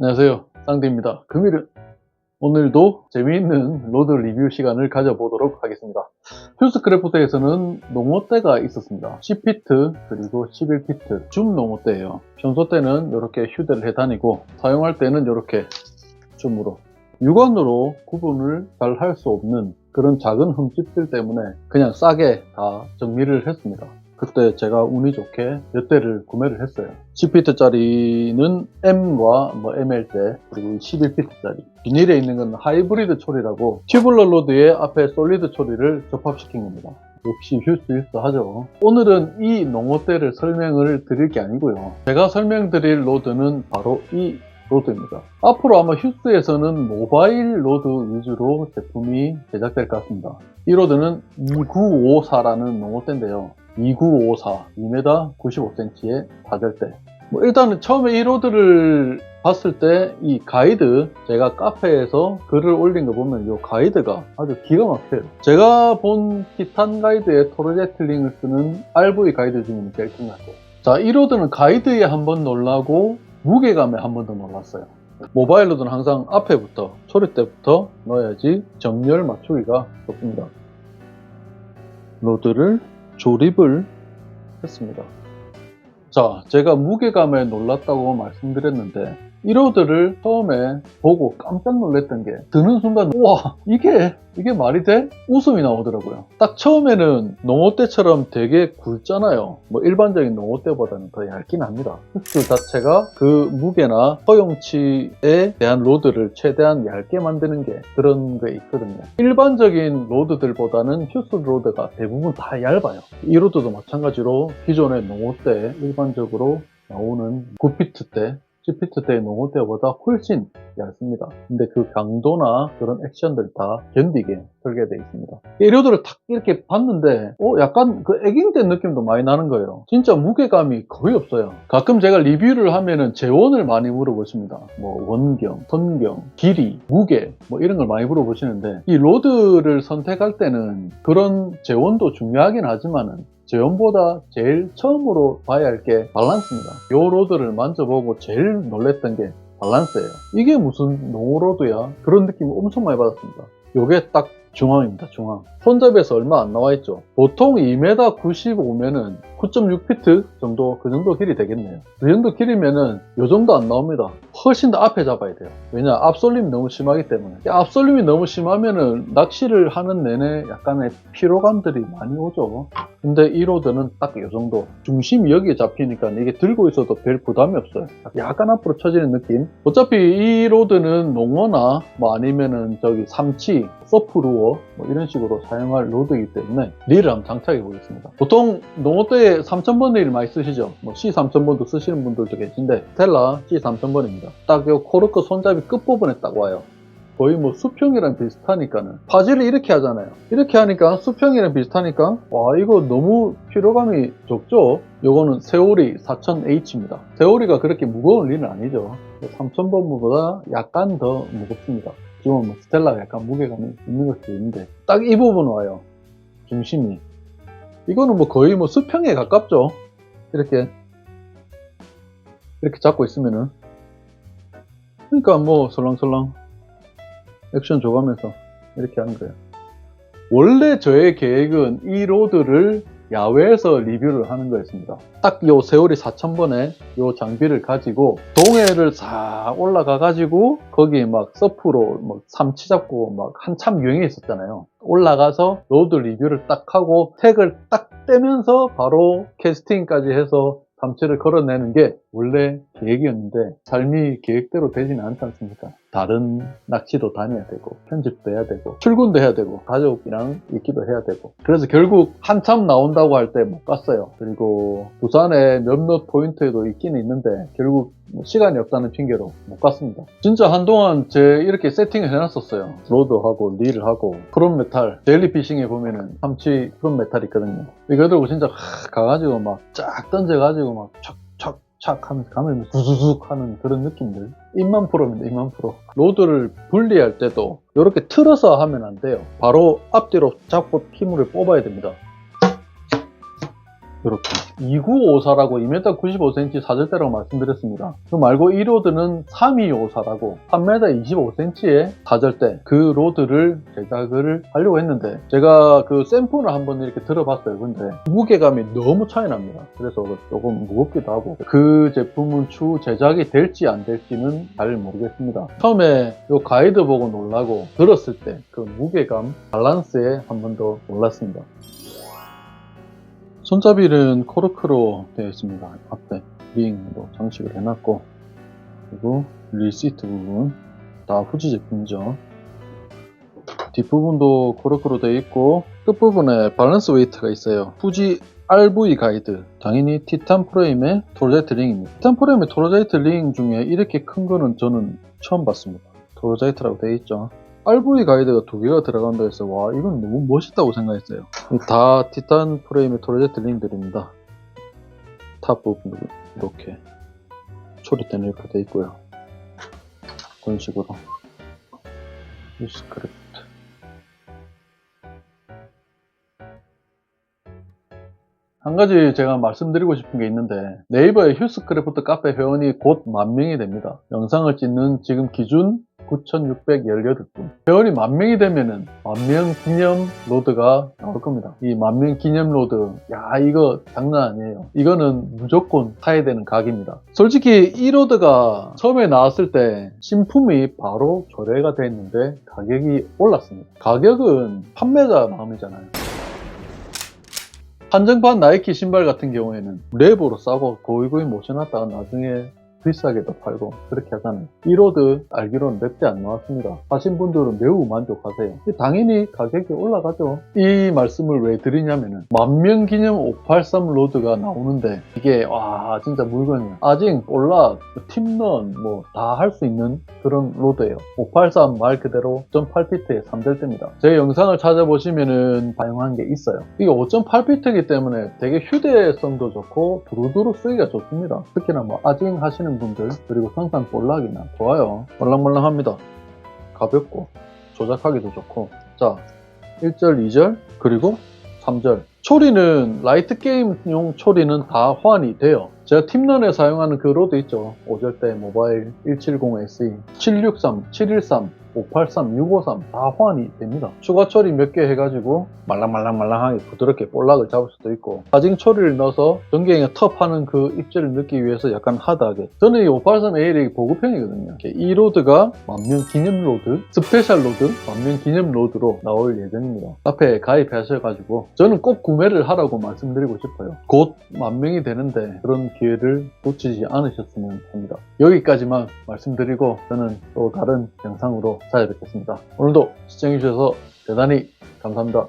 안녕하세요. 쌍디입니다. 금일은 오늘도 재미있는 로드 리뷰 시간을 가져보도록 하겠습니다. 휴스 크래프트에서는 농어대가 있었습니다. 10피트 그리고 11피트 줌 농어대예요. 평소 때는 이렇게 휴대를 해 다니고 사용할 때는 이렇게 줌으로 육안으로 구분을 잘 할 수 없는 그런 작은 흠집들 때문에 그냥 싸게 다 정리를 했습니다. 그때 제가 운이 좋게 몇 대를 구매를 했어요. 10피트짜리는 M과 뭐 ML대 그리고 11피트짜리 비닐에 있는 건 하이브리드 초리라고 튜블러 로드에 앞에 솔리드 초리를 접합시킨 겁니다. 역시 휴스 휴스 하죠. 오늘은 이 농어대를 설명을 드릴 게 아니고요. 제가 설명드릴 로드는 바로 이 로드입니다. 앞으로 아마 휴스에서는 모바일 로드 위주로 제품이 제작될 것 같습니다. 이 로드는 2954라는 농어대인데요. 2954, 2m 95cm의 다절대. 뭐 일단은 처음에 이 로드를 봤을 때 이 가이드 제가 카페에서 글을 올린 거 보면 이 가이드가 아주 기가 막혀요. 제가 본 티탄 가이드의 토르제틀링을 쓰는 RV 가이드 중에는 제일 큰 것 같아요. 자, 이 로드는 가이드에 한 번 놀라고 무게감에 한 번 더 놀랐어요. 모바일 로드는 항상 앞에부터 초리 때부터 넣어야지 정렬 맞추기가 좋습니다. 로드를 조립을 했습니다. 자, 제가 무게감에 놀랐다고 말씀드렸는데 이 로드를 처음에 보고 깜짝 놀랐던 게 드는 순간 우와 이게 이게 말이 돼? 웃음이 나오더라고요. 딱 처음에는 농어대처럼 되게 굵잖아요. 뭐 일반적인 농어대보다는 더 얇긴 합니다. 흡수 자체가 그 무게나 허용치에 대한 로드를 최대한 얇게 만드는 게 그런 게 있거든요. 일반적인 로드들보다는 휴스 로드가 대부분 다 얇아요. 이 로드도 마찬가지로 기존의 농어대 일반적으로 나오는 9피트대 10피트대의 농어대보다 훨씬 얇습니다. 근데 그 강도나 그런 액션들 다 견디게 설계되어 있습니다. 이 로드를 탁 이렇게 봤는데, 어, 약간 그 애깅된 느낌도 많이 나는 거예요. 진짜 무게감이 거의 없어요. 가끔 제가 리뷰를 하면은 재원을 많이 물어보십니다. 뭐 원경, 선경, 길이, 무게, 뭐 이런 걸 많이 물어보시는데, 이 로드를 선택할 때는 그런 재원도 중요하긴 하지만은 제원보다 제일 처음으로 봐야 할 게 밸런스입니다. 이 로드를 만져보고 제일 놀랬던 게 밸런스예요. 이게 무슨 노로드야? 그런 느낌을 엄청 많이 받았습니다. 이게 딱 중앙입니다, 중앙. 손잡이에서 얼마 안 나와 있죠. 보통 2m 95면은 9.6피트 정도, 그 정도 길이 되겠네요. 그 정도 길이면은 요 정도 안 나옵니다. 훨씬 더 앞에 잡아야 돼요. 왜냐, 앞솔림이 너무 심하기 때문에. 이 앞솔림이 너무 심하면은 낚시를 하는 내내 약간의 피로감들이 많이 오죠. 근데 이 로드는 딱 요 정도. 중심이 여기에 잡히니까 이게 들고 있어도 별 부담이 없어요. 약간 앞으로 처지는 느낌. 어차피 이 로드는 농어나 뭐 아니면은 저기 삼치, 서프루어 뭐 이런 식으로 사용할 로드이기 때문에 릴을 한번 장착해 보겠습니다. 보통 농어 때에 3000번 릴 많이 쓰시죠? 뭐 C3000번도 쓰시는 분들도 계신데 스텔라 C3000번입니다. 딱 요 코르크 손잡이 끝부분에 딱 와요. 거의 뭐 수평이랑 비슷하니까는 파지를 이렇게 하잖아요 이렇게 하니까 수평이랑 비슷하니까 와 이거 너무 피로감이 적죠 요거는 세오리 4000H입니다 세오리가 그렇게 무거운 릴은 아니죠 3000번보다 약간 더 무겁습니다 지금 뭐 스텔라가 약간 무게감이 있는 것도 있는데 딱 이 부분 와요. 중심이. 이거는 뭐 거의 뭐 수평에 가깝죠. 이렇게. 이렇게 잡고 있으면은. 그러니까 뭐 설렁설렁 액션 줘가면서 이렇게 하는 거예요. 원래 저의 계획은 이 로드를 야외에서 리뷰를 하는 거였습니다. 딱 요 세월이 4000번에 요 장비를 가지고 동해를 싹 올라가 가지고 거기 막 서프로 막 삼치 잡고 막 한참 유행해 있었잖아요. 올라가서 로드 리뷰를 딱 하고 택을 딱 떼면서 바로 캐스팅까지 해서 삼치를 걸어내는 게 원래 계획이었는데 삶이 계획대로 되지는 않지 않습니까? 다른 낚시도 다녀야 되고 편집도 해야 되고 출근도 해야 되고 가족이랑 있기도 해야 되고 그래서 결국 한참 나온다고 할 때 못 갔어요. 그리고 부산에 몇몇 포인트에도 있기는 있는데 결국 뭐 시간이 없다는 핑계로 못 갔습니다. 진짜 한동안 제 이렇게 세팅을 해놨었어요. 로드하고 릴을 하고 프롬 메탈 젤리피싱에 보면은 삼치 프롬 메탈 있거든요. 이거 들고 진짜 하, 가가지고 막 쫙 던져가지고 막 촥촥 착 하면서 가면 부수숙 하는 그런 느낌들. 1만 프로입니다 1만 프로. 로드를 분리할 때도 이렇게 틀어서 하면 안 돼요. 바로 앞뒤로 잡고 힘을 뽑아야 됩니다 그렇게 2954라고 2m 95cm 사절대라고 말씀드렸습니다. 그 말고 이 로드는 3254라고 3m 25cm의 사절대 그 로드를 제작을 하려고 했는데 제가 그 샘플을 한번 이렇게 들어봤어요. 근데 무게감이 너무 차이 납니다. 그래서 조금 무겁기도 하고 그 제품은 추후 제작이 될지 안 될지는 잘 모르겠습니다. 처음에 이 가이드 보고 놀라고 들었을 때 그 무게감 밸런스에 한 번 더 놀랐습니다. 손잡이는 코르크로 되어 있습니다. 앞에 링으로 장식을 해놨고 그리고 리시트 부분 다 후지 제품이죠. 뒷부분도 코르크로 되어 있고 끝부분에 밸런스 웨이트가 있어요. 후지 RV 가이드 당연히 티탄 프레임의 토로자이트 링입니다. 티탄 프레임의 토로자이트 링 중에 이렇게 큰 거는 저는 처음 봤습니다. 토로자이트라고 되어 있죠. RV 가이드가 두 개가 들어간다 해서 와 이건 너무 멋있다고 생각했어요. 다 티탄 프레임의 토로제트 링들입니다. 탑 부분 이렇게 초리대는 이렇게 되어 있고요. 그런 식으로 이 스크립트 한 가지 제가 말씀드리고 싶은 게 있는데 네이버의 휴스크래프트 카페 회원이 곧 만 명이 됩니다. 영상을 찍는 지금 기준 9,618분. 회원이 만 명이 되면은 만 명 기념 로드가 나올 겁니다. 이 만 명 기념 로드, 야 이거 장난 아니에요. 이거는 무조건 사야 되는 각입니다. 솔직히 이 로드가 처음에 나왔을 때 신품이 바로 조례가 됐는데 가격이 올랐습니다. 가격은 판매자 마음이잖아요. 한정판 나이키 신발 같은 경우에는 랩으로 싸고 고이고이 모셔놨다가 나중에 비싸게도 팔고 그렇게 하잖아요. 이 로드 알기로는 몇 대 안 나왔습니다. 하신 분들은 매우 만족하세요. 당연히 가격이 올라가죠. 이 말씀을 왜 드리냐면은 만명 기념 583 로드가 나오는데 이게 와 진짜 물건이에요. 아직 올라 팀런 뭐 다 할 수 있는 그런 로드예요. 583 말 그대로 5.8피트의 3절대입니다. 제 영상을 찾아보시면은 사용한 게 있어요. 이게 5.8피트이기 때문에 되게 휴대성도 좋고 두루두루 쓰기가 좋습니다. 특히나 뭐 아징 하시는 분들 그리고 항상 볼락이나 좋아요. 말랑말랑합니다. 가볍고 조작하기도 좋고 자 1절, 2절 그리고 3절 초리는 라이트 게임용 초리는 다 호환이 돼요. 제가 팀런에 사용하는 그 로드 있죠. 5절대 모바일 170SE 763, 713 583, 653 다 호환이 됩니다. 추가 처리 몇 개 해가지고 말랑말랑말랑하게 부드럽게 볼락을 잡을 수도 있고 가징 처리를 넣어서 전갱에 텁하는 그 입질을 넣기 위해서 약간 하드하게 저는 이 583A의 보급형이거든요. 이 로드가 만명 기념 로드, 스페셜 로드, 만명 기념 로드로 나올 예정입니다. 앞에 가입하셔가지고 저는 꼭 구매를 하라고 말씀드리고 싶어요. 곧 만명이 되는데 그런 기회를 놓치지 않으셨으면 합니다. 여기까지만 말씀드리고 저는 또 다른 영상으로 찾아뵙겠습니다. 오늘도 시청해주셔서 대단히 감사합니다.